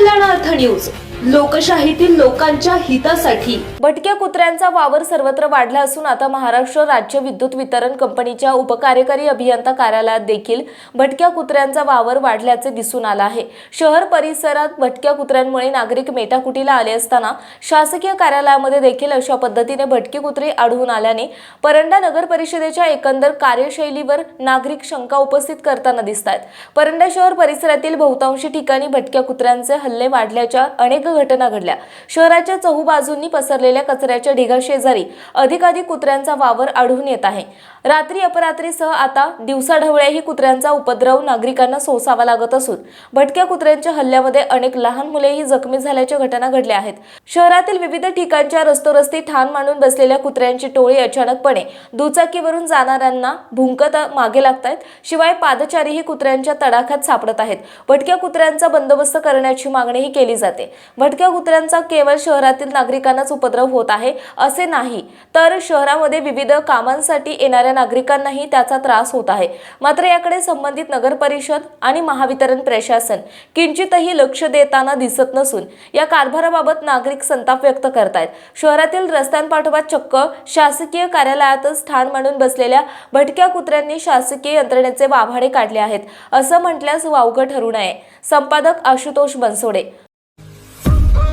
कल्याणार्थ news. लोकशाहीतील लोकांच्या हितासाठी. भटक्या कुत्र्यांचा वावर सर्वत्र वाढला असून आता महाराष्ट्र राज्य विद्युत वितरण कंपनीच्या उपकार्यकारी अभियंता कार्यालयात देखील भटक्या कुत्र्यांचा वावर वाढल्याचे दिसून आलं आहे. शहर परिसरात भटक्या कुत्र्यांमुळे नागरिक मेटाकुटीला आले असताना शासकीय कार्यालयामध्ये देखील अशा पद्धतीने भटकी कुत्रे आढळून आल्याने परंडा नगर परिषदेच्या एकंदर कार्यशैलीवर नागरिक शंका उपस्थित करताना दिसत आहेत परंडा शहर परिसरातील बहुतांशी ठिकाणी भटक्या कुत्र्यांचे हल्ले वाढल्याच्या अनेक घटना घडल्या. शहराच्या चहूबाजूंनी पसरलेल्या कचऱ्याच्या ढिगा शेजारी अधिकाधिक कुत्र्यांचा वावर आढळून येत आहे. रात्री अपरात्रीसह आता दिवसाढवळ्याही कुत्र्यांचा उपद्रव नागरिकांना सोसावा लागत असून भटक्या कुत्र्यांच्या हल्ल्यामध्ये अनेक लहान मुलेही जखमी झाल्याच्या घटना घडल्या आहेत. शहरातील विविध ठिकाणच्या रस्तोरस्ती ठाण मांडून बसलेल्या कुत्र्यांची टोळी अचानकपणे दुचाकीवरून जाणाऱ्यांना भुंकत मागे लागतायत. शिवाय पादचारीही कुत्र्यांच्या तडाख्यात सापडत आहेत. भटक्या कुत्र्यांचा बंदोबस्त करण्याची मागणीही केली जाते. भटक्या कुत्र्यांचा केवळ शहरातील नागरिकांनाच उपद्रव होत आहे असे नाही. तर शहरामध्ये विविध कामांसाठी येणाऱ्या नागरिकांनाही त्याचा त्रास होत आहे. मात्र याकडे संबंधित नगर परिषद आणि महावितरण प्रशासन किंचितही लक्ष देताना दिसत नसून या कारभाराबाबत नागरिक संताप व्यक्त करतायत. शहरातील रस्त्यांपाठोपाठ चक्क शासकीय कार्यालयातच ठाण मांडून बसलेल्या भटक्या कुत्र्यांनी शासकीय यंत्रणेचे वाभाडे काढले आहेत असं म्हटल्यास वावगं ठरू नये. संपादक आशुतोष बनसोडे